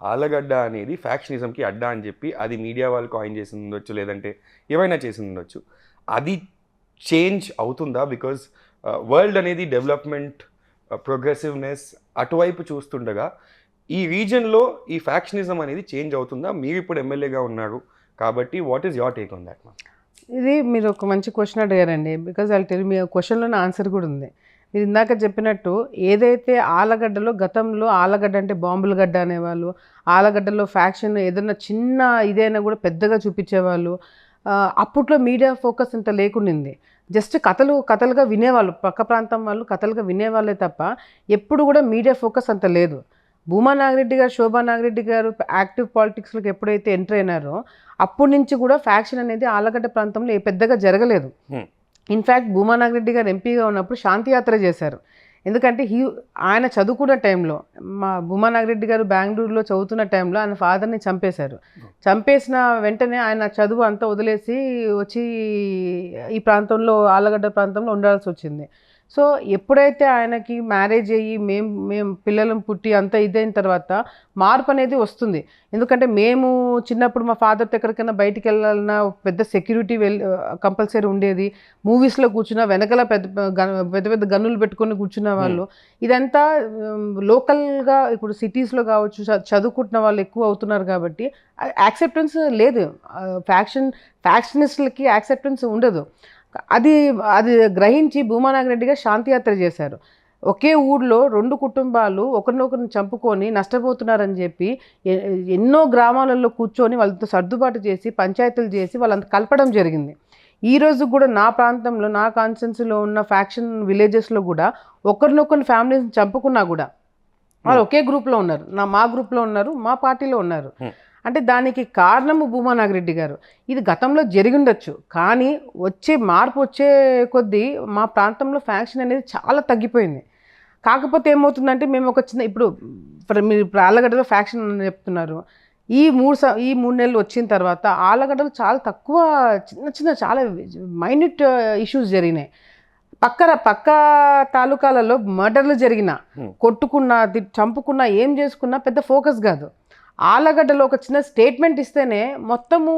ఆలగడ్డ అనేది ఫ్యాక్షనిజంకి అడ్డా అని చెప్పి అది మీడియా వాళ్ళు కాయిన్ చేసి ఉండొచ్చు లేదంటే ఏమైనా చేసి ఉండొచ్చు అది చేంజ్ అవుతుందా? బికాజ్ వరల్డ్ uh, అనేది డెవలప్మెంట్ ప్రోగ్రెసివ్నెస్ uh, అటువైపు చూస్తుండగా ఈ రీజన్లో ఈ ఫ్యాక్షనిజం అనేది చేంజ్ అవుతుందా? మీరు ఇప్పుడు ఎమ్మెల్యేగా ఉన్నారు కాబట్టి what is your take on that ఇది మీరు ఒక మంచి క్వశ్చన్ అడిగారండి. బికాజ్ వాళ్ళ టెల్ మీ క్వశ్చన్లోనే ఆన్సర్ కూడా ఉంది. మీరు ఇందాక చెప్పినట్టు ఏదైతే ఆలగడ్డలో గతంలో ఆలగడ్డ అంటే బాంబుల గడ్డ అనేవాళ్ళు ఆలగడ్డలో ఫ్యాక్షన్ ఏదైనా చిన్న ఇదైనా కూడా పెద్దగా చూపించేవాళ్ళు అప్పట్లో మీడియా ఫోకస్ ఇంత లేకుండింది. జస్ట్ కథలు కథలుగా వినేవాళ్ళు పక్క ప్రాంతం వాళ్ళు కథలుగా వినేవాళ్ళే తప్ప ఎప్పుడు కూడా మీడియా ఫోకస్ అంత లేదు. భూమా నాగిరెడ్డి గారు శోభా నాగిరెడ్డి గారు యాక్టివ్ పాలిటిక్స్లోకి ఎప్పుడైతే ఎంటర్ అయినారో అప్పటి నుంచి కూడా ఫ్యాక్షన్ అనేది ఆలగడ్డ ప్రాంతంలో ఏ పెద్దగా జరగలేదు. ఇన్ఫ్యాక్ట్ భూమానాగరెడ్డి గారు ఎంపీగా ఉన్నప్పుడు శాంతియాత్ర చేశారు. ఎందుకంటే హీ ఆయన చదువుకున్న టైంలో మా భూమానాగరెడ్డి గారు బెంగళూరులో చదువుతున్న టైంలో ఆయన ఫాదర్ని చంపేశారు. చంపేసిన వెంటనే ఆయన చదువు అంతా వదిలేసి వచ్చి ఈ ప్రాంతంలో ఆలగడ్డ ప్రాంతంలో ఉండాల్సి వచ్చింది. సో ఎప్పుడైతే ఆయనకి మ్యారేజ్ అయ్యి మేం మేము పిల్లలను పుట్టి అంత ఇదైన తర్వాత మార్పు అనేది వస్తుంది. ఎందుకంటే మేము చిన్నప్పుడు మా ఫాదర్తో ఎక్కడికైనా బయటికి వెళ్ళాలన్నా పెద్ద సెక్యూరిటీ వెల్ కంపల్సరీ ఉండేది. మూవీస్లో కూర్చున్న వెనకాల పెద్ద పెద్ద పెద్ద గన్నులు పెట్టుకొని కూర్చున్న వాళ్ళు. ఇదంతా లోకల్గా ఇప్పుడు సిటీస్లో కావచ్చు చదువుకుంటున్న వాళ్ళు ఎక్కువ అవుతున్నారు కాబట్టి యాక్సెప్టెన్స్ లేదు. ఫ్యాక్షన్ ఫ్యాక్షనిస్టులకి యాక్సెప్టెన్స్ ఉండదు. అది అది గ్రహించి భూమానాగరెడ్డి గారు శాంతియాత్ర చేశారు. ఒకే ఊళ్ళో రెండు కుటుంబాలు ఒకరినొకరిని చంపుకొని నష్టపోతున్నారని చెప్పి ఎన్నో గ్రామాలలో కూర్చొని వాళ్ళతో సర్దుబాటు చేసి పంచాయతీలు చేసి వాళ్ళంత కలపడం జరిగింది. ఈ రోజు కూడా నా ప్రాంతంలో నా కాన్స్టెన్సీలో ఉన్న ఫ్యాక్షన్ విలేజెస్లో కూడా ఒకరినొకరిని ఫ్యామిలీస్ని చంపుకున్నా కూడా వాళ్ళు ఒకే గ్రూప్లో ఉన్నారు. నా మా గ్రూప్లో ఉన్నారు మా పార్టీలో ఉన్నారు. అంటే దానికి కారణము భూమా నాగిరెడ్డి గారు. ఇది గతంలో జరిగిండొచ్చు కానీ వచ్చే మార్పు వచ్చే కొద్దీ మా ప్రాంతంలో ఫ్యాక్షన్ అనేది చాలా తగ్గిపోయింది. కాకపోతే ఏమవుతుందంటే మేము ఒక చిన్న ఇప్పుడు మీరు ఇప్పుడు ఆలగడ్డలో ఫ్యాక్షన్ అని చెప్తున్నారు. ఈ మూడు స ఈ మూడు నెలలు వచ్చిన తర్వాత ఆలగడ్డలు చాలా తక్కువ చిన్న చిన్న చాలా మైన్యూట్ ఇష్యూస్ జరిగినాయి. పక్క పక్క తాలూకాలలో మర్డర్లు జరిగిన. కొట్టుకున్నా చంపుకున్నా ఏం చేసుకున్నా పెద్ద ఫోకస్ కాదు. ఆలగడ్డలో ఒక చిన్న స్టేట్మెంట్ ఇస్తేనే మొత్తము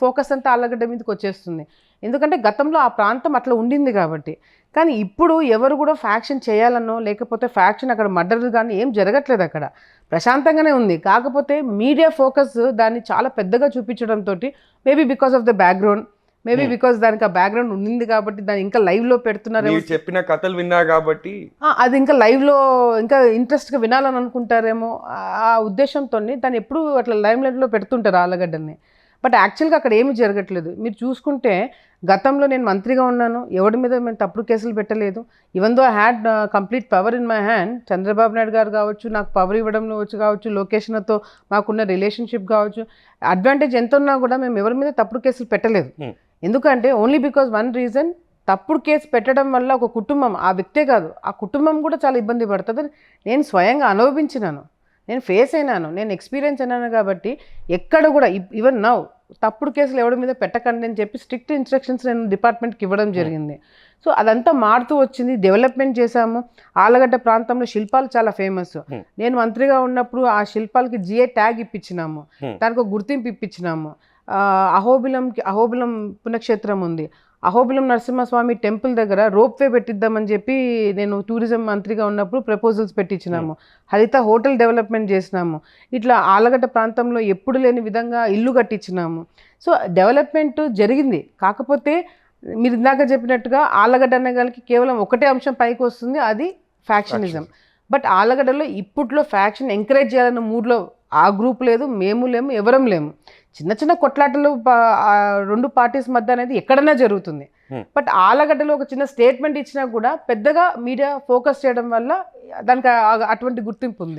ఫోకస్ అంతా ఆలగడ్డ మీదకి వచ్చేస్తుంది. ఎందుకంటే గతంలో ఆ ప్రాంతం అట్లా ఉండింది కాబట్టి. కానీ ఇప్పుడు ఎవరు కూడా ఫ్యాక్షన్ చేయాలనో లేకపోతే ఫ్యాక్షన్ అక్కడ మర్డర్ కానీ ఏం జరగట్లేదు అక్కడ. ప్రశాంతంగానే ఉంది. కాకపోతే మీడియా ఫోకస్ దాన్ని చాలా పెద్దగా చూపించడంతో maybe because of the background maybe Hmm. Because దానికి ఆ బ్యాక్గ్రౌండ్ ఉండింది కాబట్టి దాన్ని ఇంకా లైవ్లో పెడుతున్నారేమో మీరు చెప్పిన కథలు విన్నా కాబట్టి అది ఇంకా లైవ్లో ఇంకా ఇంట్రెస్ట్గా వినాలని అనుకుంటారేమో ఆ- ఉద్దేశంతో దాన్ని ఎప్పుడు అట్లా లైమ్ లైట్లో పెడుతుంటారు ఆలగడ్డని బట్ యాక్చువల్గా అక్కడ ఏమీ జరగట్లేదు. మీరు చూసుకుంటే గతంలో నేను మంత్రిగా ఉన్నాను. ఎవడి మీద మేము తప్పుడు కేసులు పెట్టలేదు. Even though I had complete power in my hand Chandrababu Naidu garu కావచ్చు నాకు పవర్ ఇవ్వడంలో వచ్చి కావచ్చు లొకేషన్తో మాకున్న రిలేషన్షిప్ కావచ్చు అడ్వాంటేజ్ ఎంత ఉన్నా కూడా మేము ఎవరి మీద తప్పుడు కేసులు పెట్టలేదు. Hmm. ఎందుకంటే ఓన్లీ బికాజ్ వన్ రీజన్ తప్పుడు కేసు పెట్టడం వల్ల ఒక కుటుంబం ఆ వ్యక్తే కాదు ఆ కుటుంబం కూడా చాలా ఇబ్బంది పడుతుంది. నేను స్వయంగా అనుభవించినాను నేను ఫేస్ అయినాను నేను ఎక్స్పీరియన్స్ అయినాను కాబట్టి ఎక్కడ కూడా ఈవెన్ నౌ తప్పుడు కేసులు ఎవరి మీద పెట్టకండి అని చెప్పి స్ట్రిక్ట్ ఇన్స్ట్రక్షన్స్ నేను డిపార్ట్మెంట్కి ఇవ్వడం జరిగింది. సో అదంతా మారుతూ వచ్చింది డెవలప్మెంట్ చేశాము. ఆలగడ్డ ప్రాంతంలో శిల్పాలు చాలా ఫేమస్ Hmm. నేను మంత్రిగా ఉన్నప్పుడు ఆ శిల్పాలకి జిఏ ట్యాగ్ ఇప్పించినాము. Hmm. దానికి ఒక గుర్తింపు ఇప్పించినాము. ఆ, అహోబిలంకి అహోబిలం పుణ్యక్షేత్రం ఉంది. అహోబిలం నరసింహస్వామి టెంపుల్ దగ్గర రోప్ వే పెట్టిద్దామని చెప్పి నేను టూరిజం మంత్రిగా ఉన్నప్పుడు ప్రపోజల్స్ పెట్టించినాము. హరిత హోటల్ డెవలప్మెంట్ చేసినాము. ఇట్లా ఆలగడ్డ ప్రాంతంలో ఎప్పుడు లేని విధంగా ఇల్లు కట్టించినాము. సో డెవలప్మెంట్ జరిగింది. కాకపోతే మీరు ఇందాక చెప్పినట్టుగా ఆలగడ్డ అనగలకి కేవలం ఒకటే అంశం పైకి వస్తుంది అది ఫ్యాక్షనిజం. బట్ ఆలగడ్డలో ఇప్పట్లో ఫ్యాక్షన్ ఎంకరేజ్ చేయాలన్న మూడ్లో ఆ గ్రూప్ లేదు మేము లేము ఎవరం లేము. చిన్న చిన్న కొట్లాటలు రెండు పార్టీస్ మధ్య అనేది ఎక్కడైనా జరుగుతుంది. బట్ ఆలగడ్డలో ఒక చిన్న స్టేట్మెంట్ ఇచ్చినా కూడా పెద్దగా మీడియా ఫోకస్ చేయడం వల్ల దానికి అటువంటి గుర్తింపు ఉంది.